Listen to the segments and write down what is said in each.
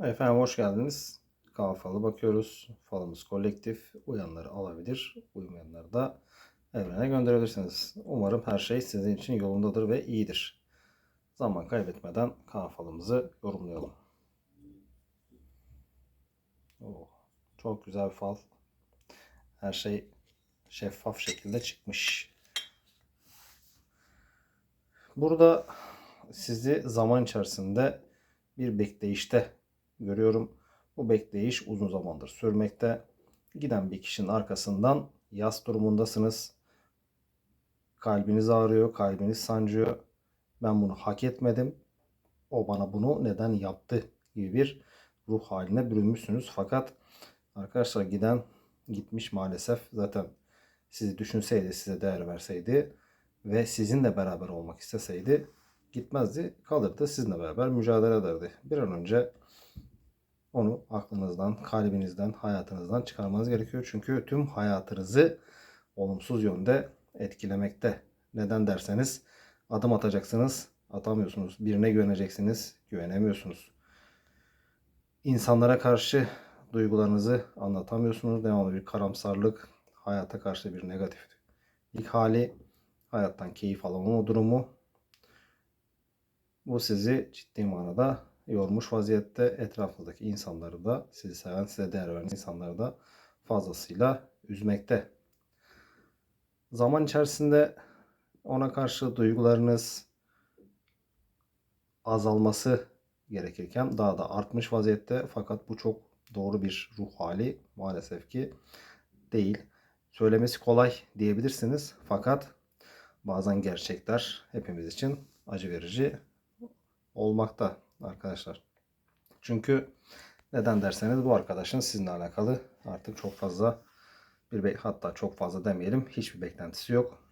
Efendim hoş geldiniz. Falı bakıyoruz. Falımız kolektif. Uyanları alabilir. Uymayanları da evrene gönderebilirsiniz. Umarım her şey sizin için yolundadır ve iyidir. Zaman kaybetmeden falımızı yorumlayalım. Oo, çok güzel bir fal. Her şey şeffaf şekilde çıkmış. Burada sizi zaman içerisinde bir bekleyişte görüyorum. Bu bekleyiş uzun zamandır sürmekte. Giden bir kişinin arkasından yas durumundasınız. Kalbiniz ağrıyor, kalbiniz sancıyor. Ben bunu hak etmedim. O bana bunu neden yaptı gibi bir ruh haline bürünmüşsünüz. Fakat arkadaşlar giden gitmiş maalesef. Zaten sizi düşünseydi, size değer verseydi ve sizinle beraber olmak isteseydi gitmezdi, kalırdı, sizinle beraber mücadele ederdi. Bir an önce onu aklınızdan, kalbinizden, hayatınızdan çıkarmanız gerekiyor. Çünkü tüm hayatınızı olumsuz yönde etkilemekte. Neden derseniz adım atacaksınız, atamıyorsunuz. Birine güveneceksiniz, güvenemiyorsunuz. İnsanlara karşı duygularınızı anlatamıyorsunuz. Devamlı bir karamsarlık, hayata karşı bir negatif ilk hali, hayattan keyif alamama durumu. Bu sizi ciddi manada yormuş vaziyette etrafınızdaki insanları da sizi seven, size değer veren insanları da fazlasıyla üzmekte. Zaman içerisinde ona karşı duygularınız azalması gerekirken daha da artmış vaziyette fakat bu çok doğru bir ruh hali maalesef ki değil. Söylemesi kolay diyebilirsiniz fakat bazen gerçekler hepimiz için acı verici olmakta arkadaşlar. Çünkü neden derseniz bu arkadaşın sizinle alakalı artık çok fazla bir hatta çok fazla demeyelim hiçbir beklentisi yok.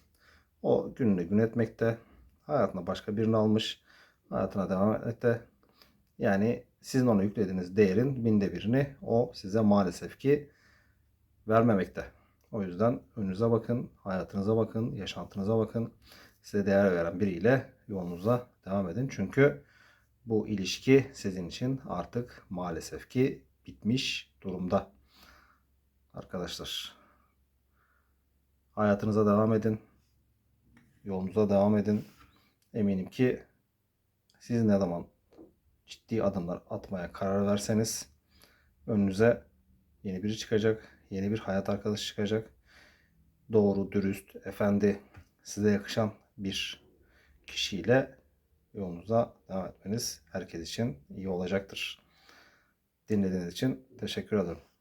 O gününü gün etmekte. Hayatına başka birini almış. Hayatına devam etmekte. Yani sizin ona yüklediğiniz değerin binde birini o size maalesef ki vermemekte. O yüzden önünüze bakın, hayatınıza bakın, yaşantınıza bakın. Size değer veren biriyle yolunuza devam edin. Çünkü bu ilişki sizin için artık maalesef ki bitmiş durumda. Arkadaşlar hayatınıza devam edin. Yolunuza devam edin. Eminim ki siz ne zaman ciddi adımlar atmaya karar verseniz önünüze yeni biri çıkacak. Yeni bir hayat arkadaşı çıkacak. Doğru, dürüst, efendi, size yakışan bir kişiyle yolunuza devam etmeniz herkes için iyi olacaktır. Dinlediğiniz için teşekkür ederim.